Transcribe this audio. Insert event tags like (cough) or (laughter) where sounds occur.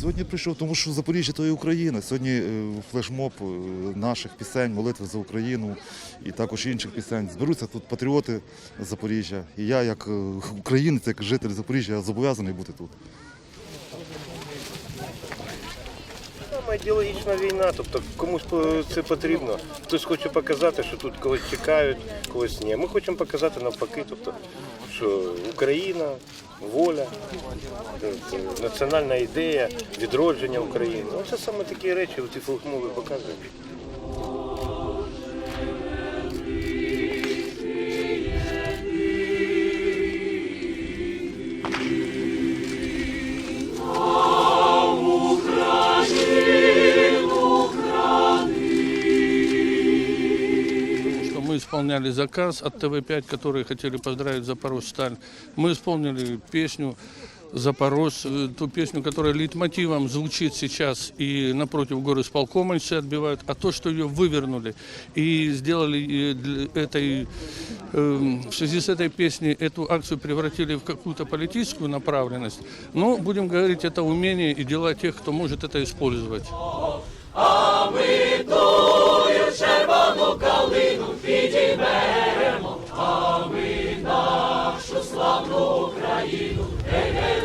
Сьогодні прийшов, тому що Запоріжжя то і Україна. Сьогодні е, флешмоб е, наших пісень, молитви за Україну і також інших пісень. Зберуться тут патріоти Запоріжжя. І я, як е, (laughs) українець, як житель Запоріжжя, зобов'язаний бути тут. Саме ідеологічна війна, тобто комусь це потрібно. Хтось хоче показати, що тут когось чекають, когось ні. Ми хочемо показати навпаки, тобто, що Україна, воля, е, національна ідея, відродження України. Це саме такі речі, ці фолкмови показують. Мы исполняли заказ от ТВ-5, которые хотели поздравить Запорожье Сталь. Мы исполнили песню Запорожь, э, ту песню, которая лейтмотивом звучит сейчас и напротив горы сполкома все отбивают, а то, что ее вывернули и сделали э, этой, эм, в связи с этой песней эту акцию превратили в какую-то политическую направленность, но, будем говорить, это умение и дела тех, кто может это использовать. caído en